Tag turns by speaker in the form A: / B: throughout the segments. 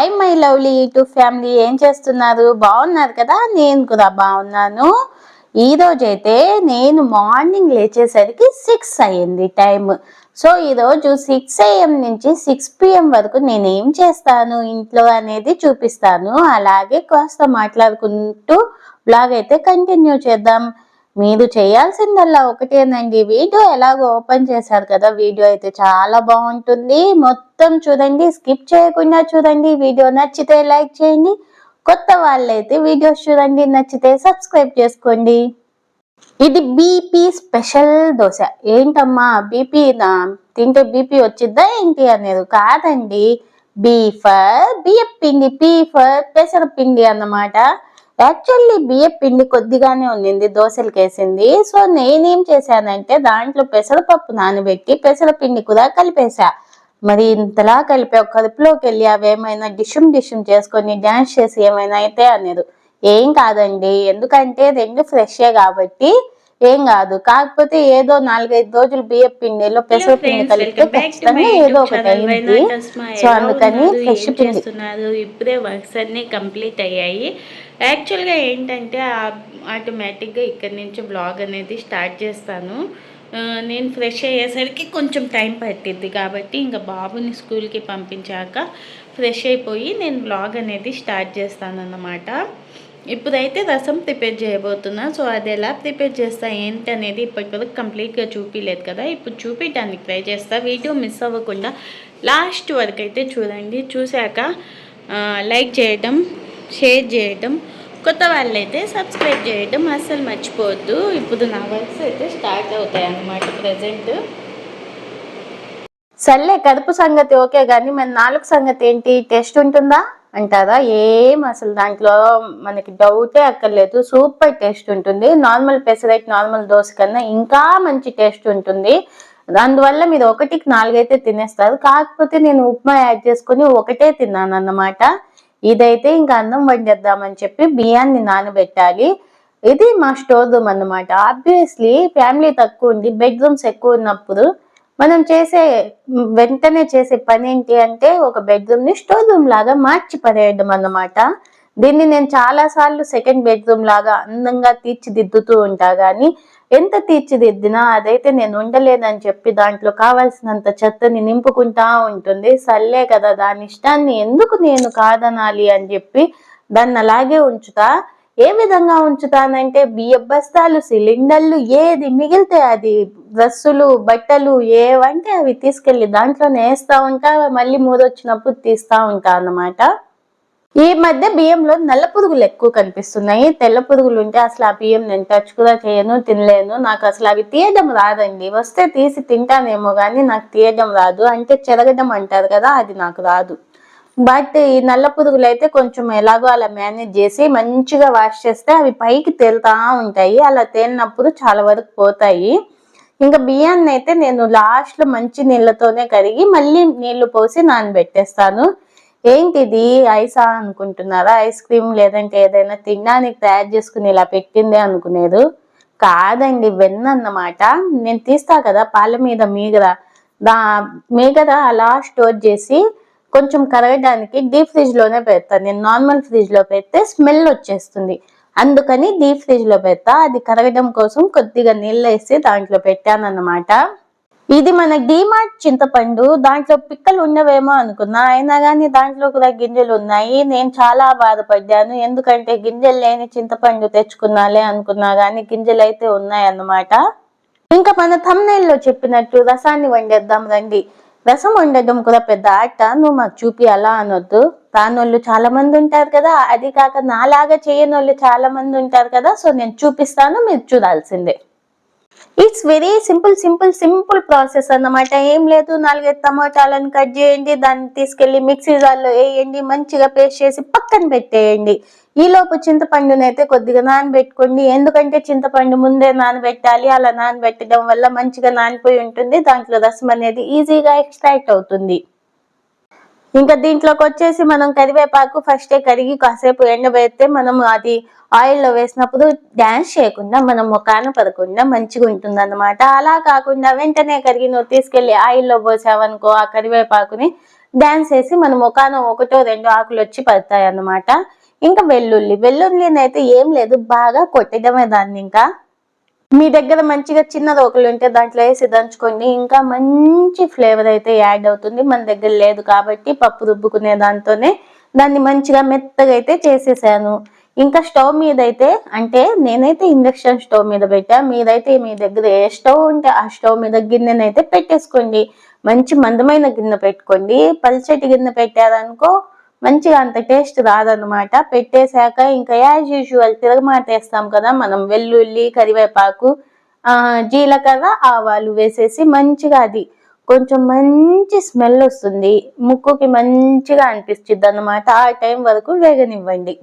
A: Hi my lovely to family ఏం చేస్తున్నారు? బాగున్నారు కదా? నేను కూడా బాగున్నాను. ఈరోజైతే నేను మార్నింగ్ లేచేసరికి సిక్స్ అయ్యింది టైం సో ఈరోజు సిక్స్ ఏఎం నుంచి సిక్స్ పిఎం వరకు నేను ఏం చేస్తాను? ఇంట్లో అనేది చూపిస్తాను. అలాగే కాస్త మాట్లాడుకుంటూ బ్లాగ్ అయితే కంటిన్యూ చేద్దాం. మీరు చేయాల్సిందల్లా ఒకటేనండి వీడియో ఎలాగో ఓపెన్ చేశారు కదా వీడియో అయితే చాలా బాగుంటుంది. మొత్తం చూడండి స్కిప్ చేయకుండా చూడండి. వీడియో నచ్చితే లైక్ చేయండి. కొత్త వాళ్ళైతే వీడియోస్ చూడండి నచ్చితే సబ్స్క్రైబ్ చేసుకోండి. ఇది బీపీ స్పెషల్ దోశ. ఏంటమ్మా బీపీ తింటే బీపీ వచ్చిద్దా ఏంటి అనేది కాదండి. బీ ఫర్ బియ్యం పిండి పీ ఫర్ పెసర పిండి అన్నమాట. యాక్చువల్లీ బియ్యం పిండి కొద్దిగానే ఉండింది దోశలకు వేసింది సో నేనేం చేశానంటే దాంట్లో పెసరపప్పు నానబెట్టి పెసరపిండి కూడా కలిపేసా మరి ఇంతలా కలిపి ఒక కడుపులోకి వెళ్ళి అవి ఏమైనా డిషుమ్ డిషుమ్ చేసుకొని డ్యాన్స్ చేసి ఏమైనా అయితే అనేది ఏం కాదండి ఎందుకంటే రెండు ఫ్రెషే కాబట్టి ఏం కాదు. కాకపోతే ఏదో నాలుగైదు రోజులు బియ్యం పిండిలో పెసర పిండి కలిపితే ఖచ్చితంగా ఏదో ఒకటి అయింది. సో అందుకని ఫ్రెష్ పిండి.
B: ఇప్పుడే వర్క్స్ అన్నీ కంప్లీట్ అయ్యాయి. యాక్చువల్గా ఏంటంటే ఆటోమేటిక్గా ఇక్కడ నుంచి బ్లాగ్ అనేది స్టార్ట్ చేస్తాను. నేను ఫ్రెష్ అయ్యేసరికి కొంచెం టైం పట్టిద్ది కాబట్టి ఇంకా బాబుని స్కూల్కి పంపించాక ఫ్రెష్ అయిపోయి నేను బ్లాగ్ అనేది స్టార్ట్ చేస్తాను అన్నమాట ఇప్పుడైతే రసం ప్రిపేర్ చేయబోతున్నా. సో అది ఎలా ప్రిపేర్ చేస్తా ఏంటి అనేది ఇప్పటివరకు కంప్లీట్గా చూపించలేదు కదా. ఇప్పుడు చూపించడానికి ట్రై చేస్తా. వీడియో మిస్ అవ్వకుండా లాస్ట్ వరకు అయితే చూడండి. చూశాక లైక్ చేయటం షేర్ చేయటం కొత్త వాళ్ళైతే సబ్స్క్రైబ్ చేయటం అస్సలు మర్చిపోవద్దు. ఇప్పుడు నా వర్క్స్ అయితే స్టార్ట్ అవుతాయి అన్నమాట ప్రజెంట్.
A: సర్లే కడుపు సంగతి ఓకే కానీ మన నాలుగు సంగతి ఏంటి? టెస్ట్ ఉంటుందా? అంటారా? ఏం అసలు దాంట్లో మనకి డౌటే అక్కర్లేదు. సూపర్ టేస్ట్ ఉంటుంది. నార్మల్ పెసరైట్ నార్మల్ దోశ కన్నా ఇంకా మంచి టేస్ట్ ఉంటుంది. అందువల్ల మీరు ఒకటికి నాలుగైతే తినేస్తారు. కాకపోతే నేను ఉప్మా యాడ్ చేసుకుని ఒకటే తిన్నాను అన్నమాట ఇదైతే ఇంకా అన్నం వండేద్దామని చెప్పి బియ్యాన్ని నానబెట్టాలి. ఇది మా స్టోర్ రూమ్ అన్నమాట. ఆబ్వియస్లీ ఫ్యామిలీ తక్కువ ఉంది. బెడ్రూమ్స్ ఎక్కువ ఉన్నప్పుడు మనం చేసే వెంటనే చేసే పని ఏంటి అంటే ఒక బెడ్రూమ్ని స్టోర్ రూమ్ లాగా మార్చి పడేయడం అన్నమాట. దీన్ని నేను చాలా సార్లు సెకండ్ బెడ్రూమ్ లాగా అందంగా తీర్చిదిద్దుతూ ఉంటా గానీ ఎంత తీర్చిదిద్దినా అదైతే నేను ఉండలేదని చెప్పి దాంట్లో కావాల్సినంత చెత్తని నింపుకుంటా ఉంటుంది. సర్లే కదా దాని ఇష్టాన్ని ఎందుకు నేను కాదనాలి అని చెప్పి దాన్ని అలాగే ఉంచుతా. ఏ విధంగా ఉంచుతానంటే బియ్య బస్తాలు సిలిండర్లు ఏది మిగిలితే అది డ్రెస్సులు బట్టలు ఏవంటే అవి తీసుకెళ్ళి దాంట్లోనే వేస్తా ఉంటా మళ్ళీ మూడొచ్చినప్పుడు తీస్తా ఉంటా అన్నమాట. ఈ మధ్య బియ్యంలో నల్ల పురుగులు ఎక్కువ కనిపిస్తున్నాయి. తెల్ల పురుగులు ఉంటే అసలు ఆ బియ్యం నేను టచ్ కూడా చేయను తినలేను. నాకు అసలు అవి తీయడం రాదండి. వస్తే తీసి తింటానేమో కానీ నాకు తీయడం రాదు. అంటే చెరగడం అంటారు కదా అది నాకు రాదు. బట్ ఈ నల్ల పురుగులు అయితే కొంచెం ఎలాగో అలా మేనేజ్ చేసి మంచిగా వాష్ చేస్తే అవి పైకి తేలుతా ఉంటాయి. అలా తేలినప్పుడు చాలా వరకు పోతాయి. ఇంకా బియ్యాన్ని అయితే నేను లాస్ట్లో మంచి నీళ్ళతోనే కరిగి మళ్ళీ నీళ్ళు పోసి నానబెట్టేస్తాను. ఏంటిది? ఐసా అనుకుంటున్నారా? ఐస్ క్రీమ్ లేదంటే ఏదైనా తినడానికి తయారు చేసుకుని ఇలా పెట్టిందే అనుకునేది. కాదండి వెన్న అన్నమాట. నేను తీస్తా కదా పాల మీద మీగడ దా మీగడ అలా స్టోర్ చేసి కొంచెం కరగడానికి డీప్ ఫ్రిడ్జ్లోనే పెడతాను నేను నార్మల్ ఫ్రిడ్జ్లో పెడితే స్మెల్ వచ్చేస్తుంది. అందుకని డీప్ ఫ్రిడ్జ్లో పెడతా. అది కరగడం కోసం కొద్దిగా నీళ్ళు వేసి దాంట్లో పెట్టాను అన్నమాట ఇది మన డిమార్ట్ చింతపండు. దాంట్లో పిక్కలు ఉండవేమో అనుకున్నా. అయినా కానీ దాంట్లో కూడా గింజలు ఉన్నాయి. నేను చాలా బాధపడ్డాను. ఎందుకంటే గింజలు లేని చింతపండు తెచ్చుకున్నాలే అనుకున్నా కానీ గింజలు అయితే ఉన్నాయి అన్నమాట ఇంకా మన thumbnail చెప్పినట్టు రసాన్ని వండేద్దాం రండి. రసం వండడం కూడా పెద్ద ఆట నువ్వు మాకు చూపి అలా అనొద్దు. రానోళ్ళు చాలా మంది ఉంటారు కదా. అది కాక నాలాగా చేయని వాళ్ళు చాలా మంది ఉంటారు కదా. సో నేను చూపిస్తాను మీరు చూడాల్సిందే. It's very simple simple simple process అన్నమాట. ఏం లేదు నాలుగైదు టమాటాలను కట్ చేయండి దాన్ని తీసుకెళ్ళి మిక్సీ జార్లో వేయండి మంచిగా పేస్ట్ చేసి పక్కన పెట్టేయండి. ఈ లోపు చింతపండుని అయితే కొద్దిగా నానబెట్టుకోండి. ఎందుకంటే చింతపండు ముందే నానబెట్టాలి. అలా నానబెట్టడం వల్ల మంచిగా నానిపోయి ఉంటుంది. దాంట్లో రసం అనేది ఈజీగా ఎక్స్ట్రాక్ట్ అవుతుంది. ఇంకా దీంట్లోకి వచ్చేసి మనం కరివేపాకు ఫస్టే కరిగి కాసేపు ఎండబెడితే మనం అది ఆయిల్లో వేసినప్పుడు డాన్స్ చేయకుండా మనం ముఖాన పడకుండా మంచిగా ఉంటుంది అనమాట అలా కాకుండా వెంటనే కరిగి నువ్వు తీసుకెళ్ళి ఆయిల్లో పోసావనుకో ఆ కరివేపాకుని డాన్స్ వేసి మన ముఖాన ఒకటో రెండు ఆకులు వచ్చి పడతాయి అన్నమాట ఇంకా వెల్లుల్లి వెల్లుల్లిని అయితే ఏం లేదు బాగా కొట్టడమే దాన్ని ఇంకా. మీ దగ్గర మంచిగా చిన్న రోకలు ఉంటే దాంట్లో వేసి దంచుకోండి. ఇంకా మంచి ఫ్లేవర్ అయితే యాడ్ అవుతుంది. మన దగ్గర లేదు కాబట్టి పప్పు రుబ్బుకునే దాంతోనే దాన్ని మంచిగా మెత్తగా అయితే చేసేసాను. ఇంకా స్టవ్ మీద అయితే అంటే నేనైతే ఇండక్షన్ స్టవ్ మీద పెట్టా. మీరైతే మీ దగ్గర ఏ స్టవ్ ఉంటే ఆ స్టవ్ మీద గిన్నెనైతే పెట్టేసుకోండి. మంచి మందమైన గిన్నె పెట్టుకోండి. పల్చటి గిన్నె పెట్టారనుకో మంచిగా అంత టేస్ట్ రాదనమాట పెట్టేశాక ఇంకా యాజ్ యూజువల్ తిరగమాటేస్తాం కదా మనం. వెల్లుల్లి కరివేపాకు జీలకర్ర ఆవాలు వేసేసి మంచిగా అది కొంచెం మంచి స్మెల్ వస్తుంది. ముక్కుకి మంచిగా అనిపిస్తుంది అన్నమాట ఆ టైం వరకు వేగనివ్వండి.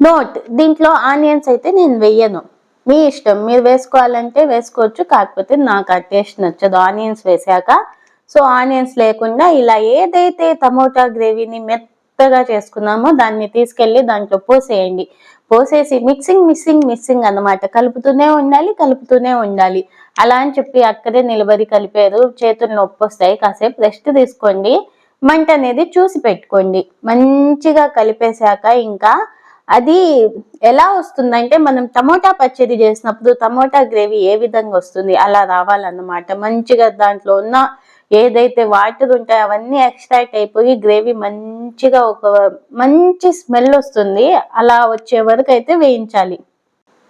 A: నోట్ దీంట్లో ఆనియన్స్ అయితే నేను వెయ్యను మీ ఇష్టం. మీరు వేసుకోవాలంటే వేసుకోవచ్చు కాకపోతే నాకు ఆ టేస్ట్ నచ్చదు. ఆనియన్స్ వేసాక సో ఆనియన్స్ లేకుండా ఇలా ఏదైతే టమోటా గ్రేవీని మెత్తగా చేసుకున్నామో దాన్ని తీసుకెళ్ళి దాంట్లో పోసేయండి. పోసేసి మిక్సింగ్ మిక్సింగ్ మిక్సింగ్ అన్నమాట. కలుపుతూనే ఉండాలి కలుపుతూనే ఉండాలి. అలా అని చెప్పి అక్కడే నిలబడి కలిపారు చేతులు నొప్పి వస్తాయి. కాసేపు రెస్ట్ తీసుకోండి. మంట అనేది చూసి పెట్టుకోండి. మంచిగా కలిపేశాక ఇంకా అది ఎలా వస్తుందంటే మనం టమోటా పచ్చడి చేసినప్పుడు టమోటా గ్రేవీ ఏ విధంగా వస్తుంది? అలా రావాలన్నమాట. మంచిగా దాంట్లో ఉన్న ఏదైతే వాటర్ ఉంటాయో అవన్నీ ఎక్స్ట్రాక్ట్ అయిపోయి గ్రేవీ మంచిగా ఒక మంచి స్మెల్ వస్తుంది. అలా వచ్చే వరకు అయితే వేయించాలి.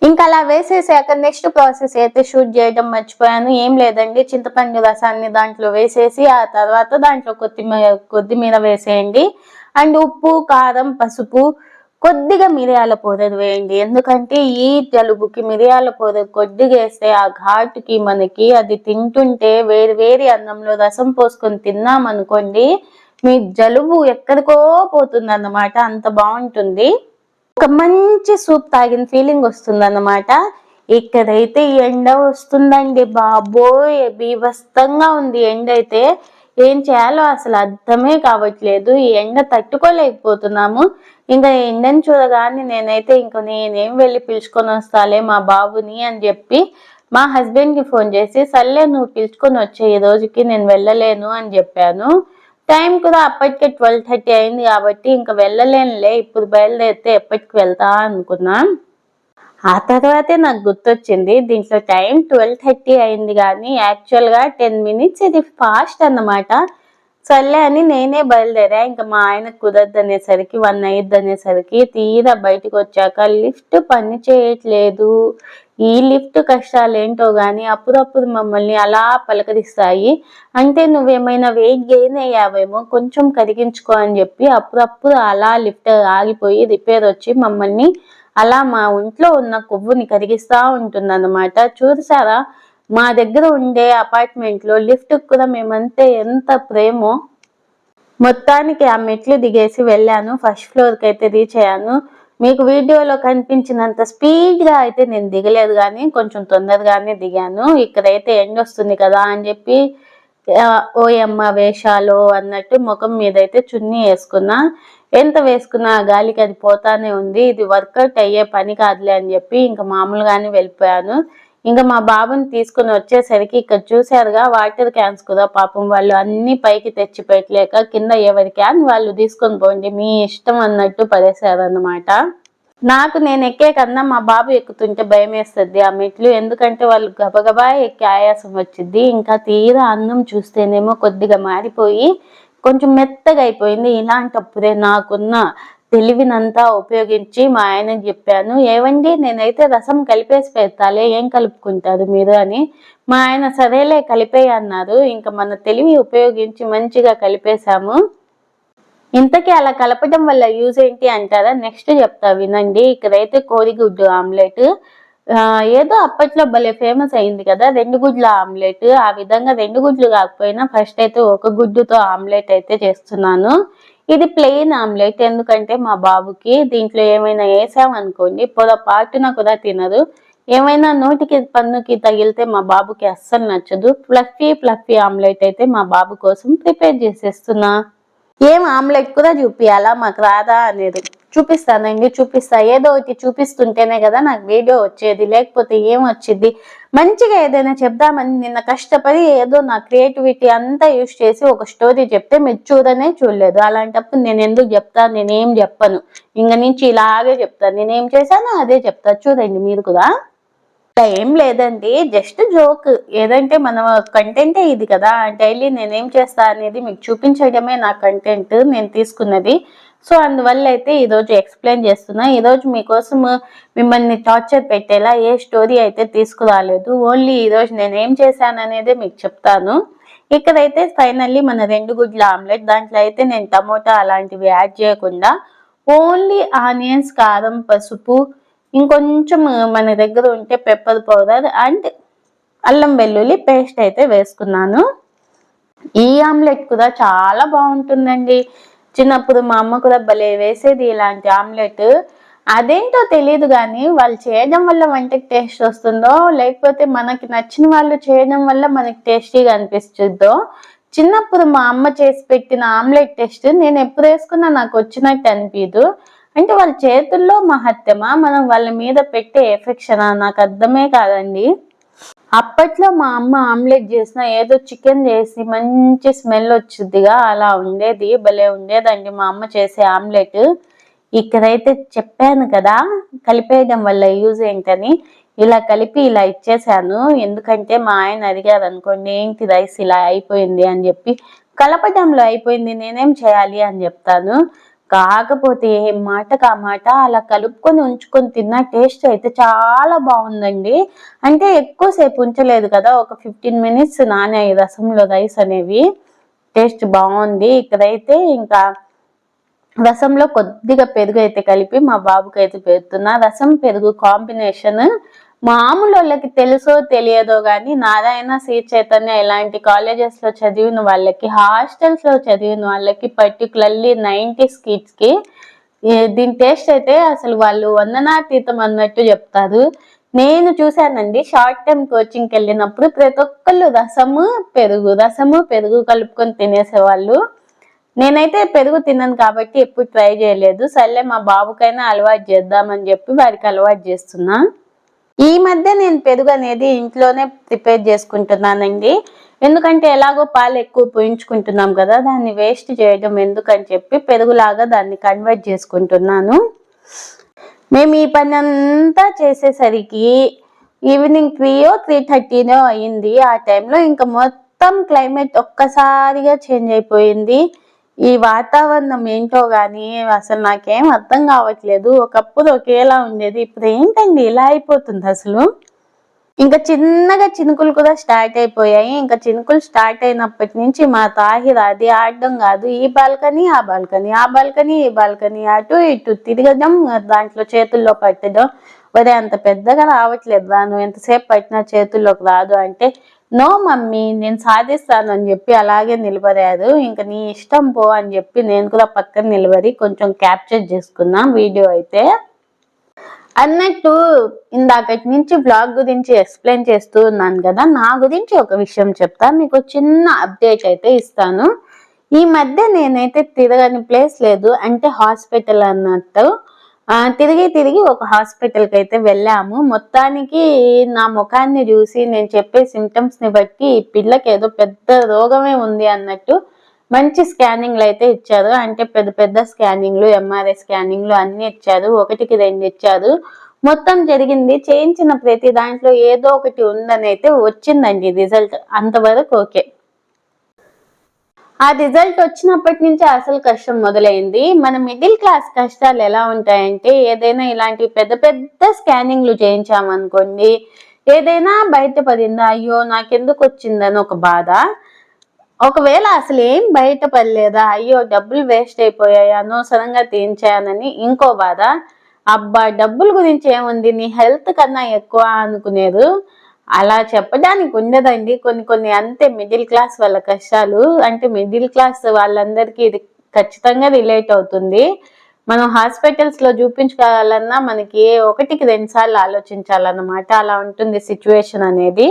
A: ఇంకా అలా వేసేసాక నెక్స్ట్ ప్రాసెస్ అయితే షూట్ చేయడం మర్చిపోయాను. ఏం లేదండి. చింతపండు రసాన్ని దాంట్లో వేసేసి ఆ తర్వాత దాంట్లో కొత్తిమీర కొత్తిమీర వేసేయండి. అండ్ ఉప్పు కారం పసుపు కొద్దిగా మిరియాల పొదలు వేయండి. ఎందుకంటే ఈ జలుబుకి మిరియాల పొద కొద్దిగా వేస్తే ఆ ఘాటుకి మనకి అది తింటుంటే వేరు వేరి అన్నంలో రసం పోసుకొని తిన్నామనుకోండి మీ జలుబు ఎక్కడికో పోతుంది అన్నమాట అంత బాగుంటుంది. ఒక మంచి సూప్ తాగిన ఫీలింగ్ వస్తుంది అన్నమాట ఇక్కడైతే ఎండ వస్తుందండి బాబోయ్! బీభస్తంగా ఉంది ఎండ అయితే. ఏం చేయాలో అసలు అర్థమే కావట్లేదు. ఈ ఎండ తట్టుకోలేకపోతున్నాము. ఇంకా ఎండని చూడగానే నేనైతే ఇంక నేనేం వెళ్ళి పిలుచుకొని వస్తాలే మా బాబుని అని చెప్పి మా హస్బెండ్కి ఫోన్ చేసి సర్లే నువ్వు పిలుచుకొని వచ్చే ఈ రోజుకి నేను వెళ్ళలేను అని చెప్పాను. టైం కూడా అప్పటికే ట్వెల్వ్ థర్టీ అయింది కాబట్టి ఇంకా వెళ్ళలేనులే ఇప్పుడు బయలుదేరితే ఎప్పటికి వెళ్తా అనుకున్నా. ఆ తర్వాతే నాకు గుర్తొచ్చింది దీంట్లో టైం ట్వెల్వ్ థర్టీ అయింది కానీ యాక్చువల్గా టెన్ మినిట్స్ ఇది ఫాస్ట్ అన్నమాట. సర్లే అని నేనే బయలుదేరా. ఇంకా మా ఆయన కుదరదు అనేసరికి వన్ అయ్యిద్ది అనేసరికి తీరా బయటకు వచ్చాక లిఫ్ట్ పని చేయట్లేదు. ఈ లిఫ్ట్ కష్టాలు ఏంటో కానీ అప్పుడప్పుడు మమ్మల్ని అలా పలకరిస్తాయి. అంటే నువ్వేమైనా వెయిట్ గెయిన్ అయ్యావేమో కొంచెం కరిగించుకో అని చెప్పి అప్పుడప్పుడు అలా లిఫ్ట్ ఆగిపోయి రిపేర్ వచ్చి మమ్మల్ని అలా మా ఒంట్లో ఉన్న కొవ్వుని కరిగిస్తా ఉంటుంది అన్నమాట చూసారా మా దగ్గర ఉండే అపార్ట్మెంట్లో లిఫ్ట్ కూడా మేమంతే ఎంత ప్రేమో. మొత్తానికి ఆ మెట్లు దిగేసి వెళ్ళాను. ఫస్ట్ ఫ్లోర్కి అయితే రీచ్ అయ్యాను. మీకు వీడియోలో కనిపించినంత స్పీడ్గా అయితే నేను దిగలేదు కానీ కొంచెం తొందరగానే దిగాను. ఇక్కడైతే ఎండ వస్తుంది కదా అని చెప్పి ఆ, ఓయమ్మ వేషాలు అన్నట్టు ముఖం మీద అయితే చున్నీ వేసుకున్నా. ఎంత వేసుకున్నా ఆ గాలికి అది పోతానే ఉంది. ఇది వర్కౌట్ అయ్యే పని కాదులే అని చెప్పి ఇంకా మామూలుగానే వెళ్ళిపోయాను. ఇంకా మా బాబుని తీసుకుని వచ్చేసరికి ఇక్కడ చూసారుగా వాటర్ క్యాన్స్ కూడా పాపం వాళ్ళు అన్ని పైకి తెచ్చి పెట్టలేక కింద ఎవరి క్యాన్ వాళ్ళు తీసుకొని పోండి మీ ఇష్టం అన్నట్టు పడేశారన్నమాట. నాకు నేను ఎక్కే కన్నా మా బాబు ఎక్కుతుంటే భయం వేస్తుంది ఆ మెట్లు ఎందుకంటే వాళ్ళు గబగబా ఎక్కి ఆయాసం వచ్చింది ఇంకా తీరా అన్నం చూస్తేనేమో కొద్దిగా మారిపోయి కొంచెం మెత్తగా అయిపోయింది. ఇలాంటప్పుడే నాకున్న తెలివినంతా ఉపయోగించి మా ఆయనకి చెప్పాను ఏవండి నేనైతే రసం కలిపేసి పెడతాలే ఏం కలుపుకుంటారు మీరు? అని. మా ఆయన సరేలే కలిపేయి అన్నారు. ఇంకా మన తెలివి ఉపయోగించి మంచిగా కలిపేశాము. ఇంతకీ అలా కలపడం వల్ల యూజ్ ఏంటి అంటారా? నెక్స్ట్ చెప్తా వినండి. ఇక్కడైతే కోడిగుడ్డు ఆమ్లెట్. ఏదో అప్పట్లో భలే ఫేమస్ అయింది కదా రెండు గుడ్ల ఆమ్లెట్. ఆ విధంగా రెండు గుడ్లు కాకపోయినా ఫస్ట్ అయితే ఒక గుడ్డుతో ఆమ్లెట్ అయితే చేస్తున్నాను. ఇది ప్లెయిన్ ఆమ్లెట్ ఎందుకంటే మా బాబుకి దీంట్లో ఏమైనా వేసామనుకోండి పొరపాటున కూడా తినరు ఏమైనా నోటికి పన్నుకి తగిలితే మా బాబుకి అస్సలు నచ్చదు. ఫ్లఫీ ఫ్లఫీ ఆమ్లెట్ అయితే మా బాబు కోసం ప్రిపేర్ చేసేస్తున్నా. ఏం ఆమ్లెట్ కూడా చూపియాలా? మాకు రాదా అనేది. చూపిస్తానండి చూపిస్తా. ఏదో ఒకటి చూపిస్తుంటేనే కదా నాకు వీడియో వచ్చేది లేకపోతే ఏం వచ్చింది. మంచిగా ఏదైనా చెప్దామని నిన్న కష్టపడి ఏదో నా క్రియేటివిటీ అంతా యూజ్ చేసి ఒక స్టోరీ చెప్తే మీరు చూడనే చూడలేదు. అలాంటప్పుడు నేను ఎందుకు చెప్తాను నేనేం చెప్పను. ఇంక నుంచి ఇలాగే చెప్తాను నేనేం చేశానో అదే చెప్తా. చూడండి మీరు కూడా. ఇలా ఏం లేదండి. Just joke. ఏదంటే మన కంటెంటే ఇది కదా. డైలీ నేనేం చేస్తా అనేది మీకు చూపించడమే నా కంటెంట్. నేను తీసుకున్నది. సో అందువల్ల అయితే ఈరోజు ఎక్స్ప్లెయిన్ చేస్తున్నా. ఈరోజు మీకోసం మిమ్మల్ని టార్చర్ పెట్టేలా ఏ స్టోరీ అయితే తీసుకురాలేదు. ఓన్లీ ఈరోజు నేను ఏం చేశాను అనేది మీకు చెప్తాను. ఇక్కడైతే ఫైనల్లీ మన రెండు గుడ్ల ఆమ్లెట్ దాంట్లో అయితే నేను టమోటా అలాంటివి యాడ్ చేయకుండా ఓన్లీ ఆనియన్స్ కారం పసుపు ఇంకొంచెం మన దగ్గర ఉంటే పెప్పర్ పౌడర్ అండ్ అల్లం వెల్లుల్లి పేస్ట్ అయితే వేసుకున్నాను. ఈ ఆమ్లెట్ కూడా చాలా బాగుంటుందండి. చిన్నప్పుడు మా అమ్మ కూడా భలే వేసేది ఇలాంటి ఆమ్లెట్. అదేంటో తెలియదు కానీ వాళ్ళు చేయడం వల్ల వంటకి టేస్ట్ వస్తుందో లేకపోతే మనకి నచ్చిన వాళ్ళు చేయడం వల్ల మనకి టేస్టీగా అనిపిస్తుందో. చిన్నప్పుడు మా అమ్మ చేసి పెట్టిన ఆమ్లెట్ టేస్ట్ నేను ఎప్పుడు వేసుకున్నా నాకు వచ్చినట్టు అనిపించదు అంటే వాళ్ళ చేతుల్లో మహత్యమా మనం వాళ్ళ మీద పెట్టే ఎఫెక్షనా? నాకు అర్థమే కాదండి. అప్పట్లో మా అమ్మ ఆమ్లెట్ చేసిన ఏదో చికెన్ చేసి మంచి స్మెల్ వచ్చుద్దిగా అలా ఉండేది భలే ఉండేదండి మా అమ్మ చేసే ఆమ్లెట్. ఇక్కడైతే చెప్పాను కదా కలిపేయడం వల్ల యూజ్ ఏంటని. ఇలా కలిపి ఇలా ఇచ్చేసాను ఎందుకంటే మా ఆయన అడిగారు అనుకోండి ఏంటి రైస్ ఇలా అయిపోయింది? అని చెప్పి. కలపడంలో అయిపోయింది నేనేం చేయాలి అని చెప్తాను. కాకపోతే మాటకు ఆ మాట అలా కలుపుకొని ఉంచుకొని తిన్న టేస్ట్ అయితే చాలా బాగుందండి. అంటే ఎక్కువసేపు ఉంచలేదు కదా ఒక ఫిఫ్టీన్ మినిట్స్ నానే రసంలో రైస్ అనేవి. టేస్ట్ బాగుంది. ఇక్కడైతే ఇంకా రసంలో కొద్దిగా పెరుగు అయితే కలిపి మా బాబుకి అయితే పెడుతున్నా. రసం పెరుగు కాంబినేషన్ మామూలు వాళ్ళకి తెలుసో తెలియదో కానీ నారాయణ శ్రీ చైతన్య ఇలాంటి కాలేజెస్లో చదివిన వాళ్ళకి హాస్టల్స్లో చదివిన వాళ్ళకి పర్టికులర్లీ నైంటీస్ కిడ్స్కి దీని టేస్ట్ అయితే అసలు వాళ్ళు వందనాతీతం అన్నట్టు చెప్తారు. నేను చూశానండి షార్ట్ టైం కోచింగ్కి వెళ్ళినప్పుడు ప్రతి ఒక్కళ్ళు రసము పెరుగు రసము పెరుగు కలుపుకొని తినేసేవాళ్ళు. నేనైతే పెరుగు తిన్నాను కాబట్టి ఎప్పుడు ట్రై చేయలేదు. సర్లే మా బాబుకైనా అలవాటు చేద్దామని చెప్పి వారికి అలవాటు చేస్తున్నా. ఈ మధ్య నేను పెరుగు అనేది ఇంట్లోనే ప్రిపేర్ చేసుకుంటున్నానండి. ఎందుకంటే ఎలాగో పాలు ఎక్కువ పోయించుకుంటున్నాం కదా దాన్ని వేస్ట్ చేయడం ఎందుకని చెప్పి పెరుగులాగా దాన్ని కన్వర్ట్ చేసుకుంటున్నాను. మేము ఈ పని అంతా చేసేసరికి ఈవినింగ్ త్రీయో త్రీ థర్టీనో అయింది. ఆ టైంలో ఇంకా మొత్తం క్లైమేట్ ఒక్కసారిగా చేంజ్ అయిపోయింది. ఈ వాతావరణం ఏంటో కానీ అసలు నాకేం అర్థం కావట్లేదు. ఒకప్పుడు ఒకేలా ఉండేది. ఇప్పుడు ఏంటండి ఇలా అయిపోతుంది అసలు? ఇంకా చిన్నగా చినుకులు కూడా స్టార్ట్ అయిపోయాయి. ఇంకా చినుకులు స్టార్ట్ అయినప్పటి నుంచి మా తాహిర్ అది ఆడడం కాదు. ఈ బాల్కనీ ఆ బాల్కనీ ఆ బాల్కనీ ఈ బాల్కనీ అటు ఇటు తిరగడం దాంట్లో చేతుల్లో పట్టడం. వరే అంత పెద్దగా రావట్లేదు రా నువ్వు ఎంతసేపు పట్టినా చేతుల్లోకి రాదు అంటే నో మమ్మీ నేను సాధిస్తాను అని చెప్పి అలాగే నిలబడారు. ఇంకా నీ ఇష్టం పో అని చెప్పి నేను కూడా పక్కన నిలబడి కొంచెం క్యాప్చర్ చేసుకున్నా వీడియో అయితే. అన్నట్టు ఇందాకటి నుంచి బ్లాగ్ గురించి ఎక్స్ప్లెయిన్ చేస్తూ ఉన్నాను కదా నా గురించి ఒక విషయం చెప్తా. మీకు చిన్న అప్డేట్ అయితే ఇస్తాను. ఈ మధ్య నేనైతే తిరగని ప్లేస్ లేదు. అంటే హాస్పిటల్ అన్నట్టు. తిరిగి తిరిగి ఒక హాస్పిటల్కి అయితే వెళ్ళాము. మొత్తానికి నా ముఖాన్ని చూసి నేను చెప్పే సిమ్టమ్స్ని బట్టి ఈ పిల్లకి ఏదో పెద్ద రోగమే ఉంది అన్నట్టు మంచి స్కానింగ్లు అయితే ఇచ్చారు. అంటే పెద్ద పెద్ద స్కానింగ్లు ఎంఆర్ఐ స్కానింగ్లు అన్ని ఇచ్చారు. ఒకటికి రెండు ఇచ్చారు. మొత్తం జరిగింది. చేయించిన ప్రతి దాంట్లో ఏదో ఒకటి ఉందని అయితే వచ్చిందండి రిజల్ట్. అంతవరకు ఓకే. ఆ రిజల్ట్ వచ్చినప్పటి నుంచి అసలు కష్టం మొదలైంది. మన మిడిల్ క్లాస్ కష్టాలు ఎలా ఉంటాయంటే ఏదైనా ఇలాంటి పెద్ద పెద్ద స్కానింగ్లు చేయించామనుకోండి ఏదైనా బయటపడిందా అయ్యో నాకెందుకు వచ్చిందని ఒక బాధ. ఒకవేళ అసలు ఏం బయటపడలేదా అయ్యో డబ్బులు వేస్ట్ అయిపోయాయి అనవసరంగా తీయించానని ఇంకో బాధ. అబ్బా డబ్బుల గురించి ఏముంది? నీ హెల్త్ కన్నా ఎక్కువ అనుకునేది అలా చెప్పడానికి ఉండదండి. కొన్ని కొన్ని అంతే మిడిల్ క్లాస్ వాళ్ళ కష్టాలు. అంటే మిడిల్ క్లాస్ వాళ్ళందరికీ ఇది ఖచ్చితంగా రిలేట్ అవుతుంది. మనం హాస్పిటల్స్లో చూపించుకోవాలన్నా మనకి ఒకటికి రెండుసార్లు ఆలోచించాలన్నమాట. అలా ఉంటుంది సిచ్యువేషన్ అనేది.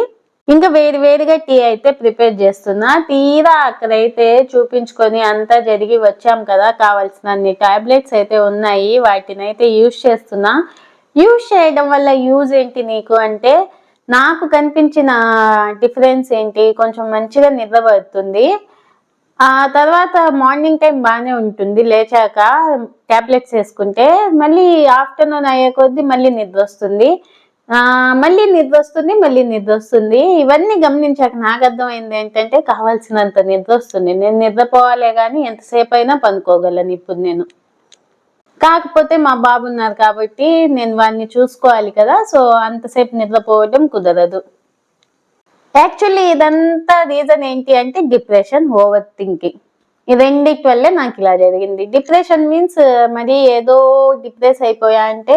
A: ఇంకా వేరు వేరుగా టీ అయితే ప్రిపేర్ చేస్తున్నా. తీరా అక్కడైతే చూపించుకొని అంతా జరిగి వచ్చాం కదా. కావాల్సిన అన్ని టాబ్లెట్స్ అయితే ఉన్నాయి. వాటిని అయితే యూజ్ చేస్తున్నా. యూజ్ చేయడం వల్ల యూజ్ ఏంటి నీకు అంటే నాకు కనిపించిన డిఫరెన్స్ ఏంటి? కొంచెం మంచిగా నిద్రపడుతుంది ఆ తర్వాత మార్నింగ్ టైం బాగానే ఉంటుంది. లేచాక టాబ్లెట్స్ వేసుకుంటే మళ్ళీ ఆఫ్టర్నూన్ అయ్యే కొద్దీ మళ్ళీ నిద్ర వస్తుంది మళ్ళీ నిద్ర వస్తుంది మళ్ళీ నిద్ర వస్తుంది ఇవన్నీ గమనించాక నాకు అర్థమైంది ఏంటంటే కావాల్సినంత నిద్ర వస్తుంది నేను నిద్రపోవాలే కానీ ఎంతసేపు అయినా పనుకోగలను ఇప్పుడు నేను. కాకపోతే మా బాబు ఉన్నారు కాబట్టి నేను వాడిని చూసుకోవాలి కదా సో అంతసేపు నిద్రపోవడం కుదరదు. యాక్చువల్లీ ఇదంతా రీజన్ ఏంటి అంటే డిప్రెషన్ ఓవర్ థింకింగ్ ఈ రెండిటి వల్లే నాకు ఇలా జరిగింది. డిప్రెషన్ మీన్స్ మరి ఏదో డిప్రెస్ అయిపోయా అంటే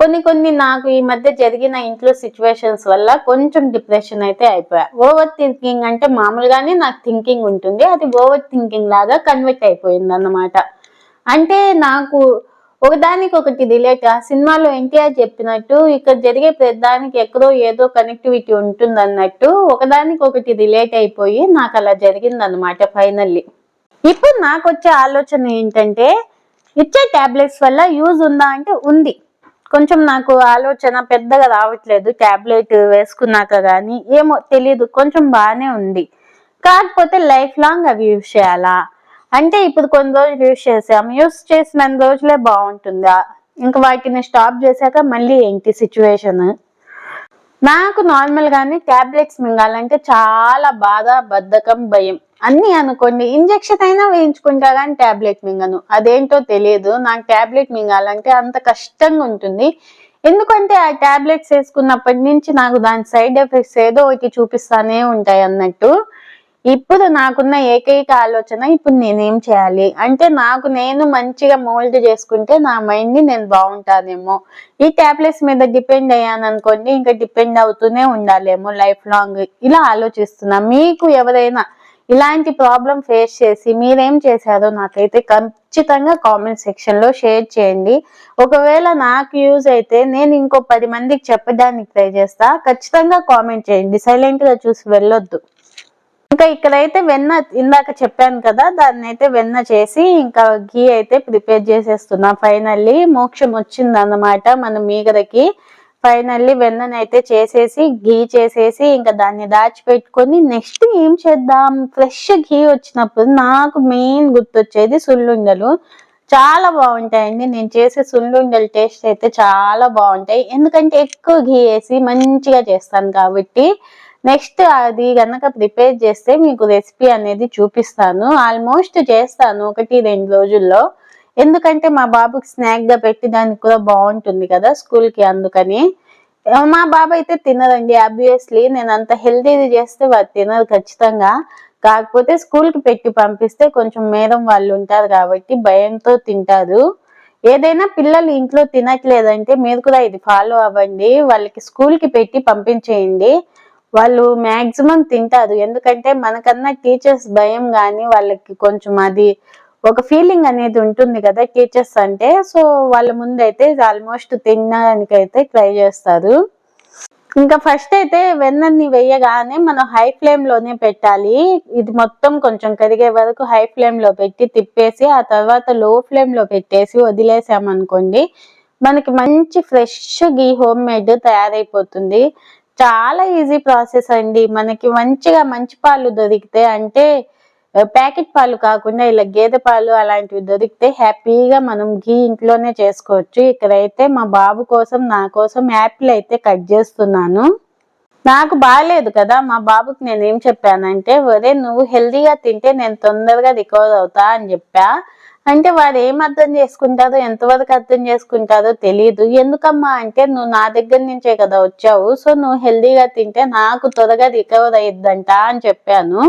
A: కొన్ని కొన్ని నాకు ఈ మధ్య జరిగిన ఇంట్లో సిచ్యువేషన్స్ వల్ల కొంచెం డిప్రెషన్ అయితే అయిపోయా. ఓవర్ థింకింగ్ అంటే మామూలుగానే నాకు థింకింగ్ ఉంటుంది. అది ఓవర్ థింకింగ్ లాగా కన్వర్ట్ అయిపోయింది అన్నమాట అంటే నాకు ఒకదానికి ఒకటి రిలేట్ ఆ సినిమాలో ఎన్టీఆర్ చెప్పినట్టు ఇక్కడ జరిగే ప్రతిదానికి ఎక్కడో ఏదో కనెక్టివిటీ ఉంటుంది అన్నట్టు ఒకదానికి ఒకటి రిలేట్ అయిపోయి నాకు అలా జరిగింది అనమాట ఫైనల్లీ ఇప్పుడు నాకు వచ్చే ఆలోచన ఏంటంటే ఇచ్చే ట్యాబ్లెట్స్ వల్ల యూజ్ ఉందా అంటే ఉంది. కొంచెం నాకు ఆలోచన పెద్దగా రావట్లేదు. టాబ్లెట్ వేసుకున్నాక కానీ ఏమో తెలియదు కొంచెం బాగానే ఉంది. కాకపోతే లైఫ్ లాంగ్ అవి యూజ్ చేయాలా? అంటే ఇప్పుడు కొన్ని రోజులు యూజ్ చేసాం. యూజ్ చేసిన రోజులే బాగుంటుందా? ఇంకా వాటిని స్టాప్ చేశాక మళ్ళీ ఏంటి సిచ్యువేషన్ నాకు నార్మల్ గానే మింగాలంటే చాలా బాధ బద్ధకం భయం. అన్ని అనుకోండి. ఇంజెక్షన్ అయినా వేయించుకుంటా కానీ టాబ్లెట్ మింగను. అదేంటో తెలియదు. నాకు టాబ్లెట్ మింగాలంటే అంత కష్టంగా ఉంటుంది. ఎందుకంటే ఆ ట్యాబ్లెట్స్ వేసుకున్నప్పటి నుంచి నాకు దాని సైడ్ ఎఫెక్ట్స్ ఏదో ఒకటి చూపిస్తానే ఉంటాయి అన్నట్టు. ఇప్పుడు నాకున్న ఏకైక ఆలోచన ఇప్పుడు నేనేం చేయాలి? అంటే నాకు నేను మంచిగా మోల్డ్ చేసుకుంటే నా మైండ్ని నేను బాగుంటానేమో. ఈ టాబ్లెట్స్ మీద డిపెండ్ అయ్యాను అనుకోండి ఇంకా డిపెండ్ అవుతూనే ఉండాలేమో లైఫ్ లాంగ్ ఇలా ఆలోచిస్తున్నా. మీకు ఎవరైనా ఇలాంటి ప్రాబ్లం ఫేస్ చేసి మీరేం చేశారో నాకైతే ఖచ్చితంగా కామెంట్ సెక్షన్లో షేర్ చేయండి. ఒకవేళ నాకు యూజ్ అయితే నేను ఇంకో పది మందికి చెప్పడానికి ట్రై చేస్తా. ఖచ్చితంగా కామెంట్ చేయండి. సైలెంట్గా చూసి వెళ్ళొద్దు. ఇంకా ఇక్కడైతే వెన్న ఇందాక చెప్పాను కదా దాన్ని అయితే వెన్న చేసి ఇంకా ఘీ అయితే ప్రిపేర్ చేసేస్తున్నా. ఫైనల్లీ మోక్షం వచ్చింది అన్నమాట మన మీగడకి. ఫైనల్లీ వెన్నని అయితే చేసేసి ఘీ చేసేసి ఇంకా దాన్ని దాచిపెట్టుకొని నెక్స్ట్ ఏం చేద్దాం? ఫ్రెష్ ఘీ వచ్చినప్పుడు నాకు మెయిన్ గుర్తొచ్చేది సుల్లుండలు చాలా బాగుంటాయండి. నేను చేసే సుల్లుండలు టేస్ట్ అయితే చాలా బాగుంటాయి. ఎందుకంటే ఎక్కువ ఘీ వేసి మంచిగా చేస్తాను కాబట్టి నెక్స్ట్ అది కనుక ప్రిపేర్ చేస్తే మీకు రెసిపీ అనేది చూపిస్తాను. ఆల్మోస్ట్ చేస్తాను ఒకటి రెండు రోజుల్లో. ఎందుకంటే మా బాబుకి స్నాక్గా పెట్టి దానికి కూడా బాగుంటుంది కదా స్కూల్కి అందుకని. మా బాబు అయితే తినదండి ఆబ్వియస్లీ నేను అంత హెల్తీది చేస్తే వారు తినరు ఖచ్చితంగా. కాకపోతే స్కూల్కి పెట్టి పంపిస్తే కొంచెం మేడం వాళ్ళు ఉంటారు కాబట్టి భయంతో తింటారు. ఏదైనా పిల్లలు ఇంట్లో తినట్లేదంటే మీరు కూడా ఇది ఫాలో అవ్వండి. వాళ్ళకి స్కూల్కి పెట్టి పంపించేయండి. వాళ్ళు మాక్సిమం తింటారు. ఎందుకంటే మనకన్నా టీచర్స్ భయం కానీ వాళ్ళకి కొంచెం అది ఒక ఫీలింగ్ అనేది ఉంటుంది కదా టీచర్స్ అంటే. సో వాళ్ళ ముందు అయితే ఆల్మోస్ట్ తినడానికి అయితే ట్రై చేస్తారు. ఇంకా ఫస్ట్ అయితే వెన్నని వేయగానే మనం హై ఫ్లేమ్లోనే పెట్టాలి. ఇది మొత్తం కొంచెం కరిగే వరకు హై ఫ్లేమ్లో పెట్టి తిప్పేసి ఆ తర్వాత లో ఫ్లేమ్లో పెట్టేసి వదిలేసామనుకోండి మనకి మంచి ఫ్రెష్ గీ హోమ్ మేడ్ తయారైపోతుంది. చాలా ఈజీ ప్రాసెస్ అండి. మనకి మంచిగా మంచి పాలు దొరికితే అంటే ప్యాకెట్ పాలు కాకుండా ఇలా గేదె పాలు అలాంటివి దొరికితే హ్యాపీగా మనం ఘీ ఇంట్లోనే చేసుకోవచ్చు. ఇక్కడైతే మా బాబు కోసం నా కోసం యాపిల్ అయితే కట్ చేస్తున్నాను. నాకు బాగాలేదు కదా మా బాబుకి నేను ఏం చెప్పానంటే ఒరే నువ్వు హెల్దీగా తింటే నేను తొందరగా రికవర్ అవుతా అని చెప్పా. అంటే వారు ఏం అర్థం చేసుకుంటారో ఎంతవరకు అర్థం చేసుకుంటారో తెలియదు ఎందుకమ్మా అంటే నువ్వు నా దగ్గర నుంచే కదా వచ్చావు సో నువ్వు హెల్దీగా తింటే నాకు త్వరగా రికవర్ అయ్యిద్దంట అని చెప్పాను.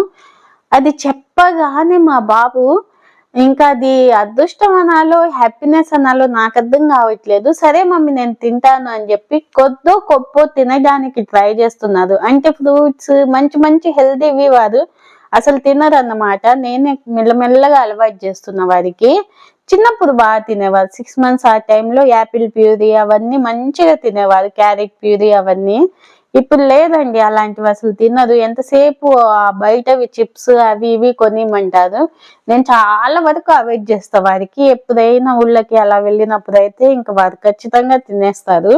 A: అది చెప్పగానే మా బాబు ఇంకా అది అదృష్టం అనాలో హ్యాపీనెస్ అనాలో నాకు అర్థం కావట్లేదు. సరే మమ్మీ నేను తింటాను అని చెప్పి కొద్దో గొప్ప తినడానికి ట్రై చేస్తున్నారు అంటే ఫ్రూట్స్ మంచి మంచి హెల్దీవి వారు అసలు తినరు అన్నమాట నేనే మెల్లమెల్లగా అలవాటు చేస్తున్న వారికి. చిన్నప్పుడు బాగా తినేవారు. సిక్స్ మంత్స్ ఆ టైంలో యాపిల్ ప్యూరీ అవన్నీ మంచిగా తినేవారు. క్యారెట్ ప్యూరీ అవన్నీ. ఇప్పుడు లేదండి అలాంటివి అసలు తినదు ఎంతసేపు బయటవి చిప్స్ అవి ఇవి కొనిమంటారు. నేను చాలా వరకు అవాయిడ్ చేస్తా వారికి. ఎప్పుడైనా ఊళ్ళకి అలా వెళ్ళినప్పుడు అయితే ఇంకా వారు ఖచ్చితంగా తినేస్తారు.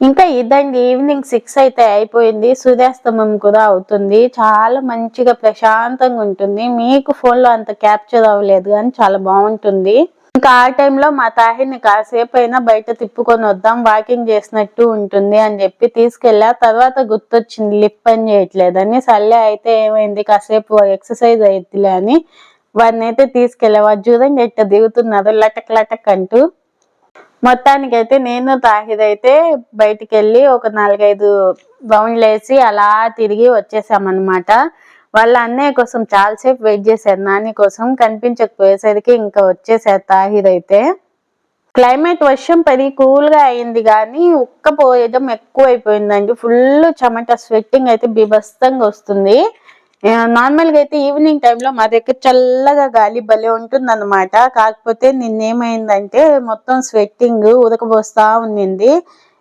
A: ఇంకా ఇదండి ఈవినింగ్ సిక్స్ అయితే అయిపోయింది. సూర్యాస్తమం కూడా అవుతుంది. చాలా మంచిగా ప్రశాంతంగా ఉంటుంది. మీకు ఫోన్లో అంత క్యాప్చర్ అవ్వలేదు కానీ చాలా బాగుంటుంది. ఇంకా ఆ టైంలో మా తాహిని కాసేపు అయినా బయట తిప్పుకొని వద్దాం వాకింగ్ చేసినట్టు ఉంటుంది అని చెప్పి తీసుకెళ్ళా. తర్వాత గుర్తొచ్చింది లిప్ పని చేయట్లేదని. సల్లే అయితే ఏమైంది కాసేపు ఎక్సర్సైజ్ అయిద్దిలే అని. వాడిని అయితే తీసుకెళ్ళా. వాడు చూడండి ఎట్ట దిగుతున్నారు లటక్ లటక్ అంటూ. మొత్తానికి అయితే నేను తాహిద్ అయితే బయటికి వెళ్ళి ఒక నాలుగైదు రౌండ్లు వేసి అలా తిరిగి వచ్చేసామన్నమాట. వాళ్ళ అన్నయ్య కోసం చాలాసేపు వెయిట్ చేశారు నాని కోసం కనిపించకపోయేసరికి ఇంకా వచ్చేసారు తాహిద్ అయితే క్లైమేట్ వర్షం పది కూల్గా అయింది కానీ ఉక్కపోయడం ఎక్కువ అయిపోయిందండి ఫుల్ చెమట స్వెట్టింగ్ అయితే బీభత్సంగా వస్తుంది. నార్మల్గా అయితే ఈవినింగ్ టైంలో మా దగ్గర చల్లగా గాలి భలే ఉంటుంది అనమాట కాకపోతే నిన్నేమైందంటే మొత్తం స్వెట్టింగ్ ఉదకబోస్తా ఉన్నింది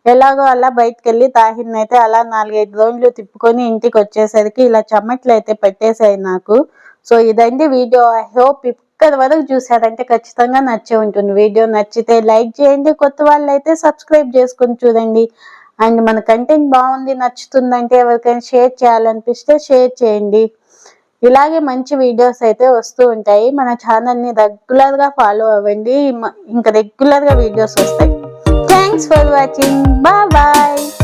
A: ఎలాగో అలా బయటకు వెళ్ళి తాహిన్ అయితే అలా నాలుగైదు రోజులు తిప్పుకొని ఇంటికి వచ్చేసరికి ఇలా చెమట్లు అయితే పెట్టేశాయి నాకు. సో ఇదండి వీడియో. ఐ హోప్ ఇక్కడ వరకు చూసారంటే ఖచ్చితంగా నచ్చే ఉంటుంది వీడియో. నచ్చితే లైక్ చేయండి. కొత్త వాళ్ళు అయితే సబ్స్క్రైబ్ చేసుకొని చూడండి. అండ్ మన కంటెంట్ బాగుంది నచ్చుతుందంటే ఎవరికైనా షేర్ చేయాలనిపిస్తే షేర్ చేయండి. ఇలాగే మంచి వీడియోస్ అయితే వస్తూ ఉంటాయి. మన ఛానల్ని రెగ్యులర్గా ఫాలో అవ్వండి. ఇంకా రెగ్యులర్గా వీడియోస్ వస్తాయి. Thanks for watching. Bye bye.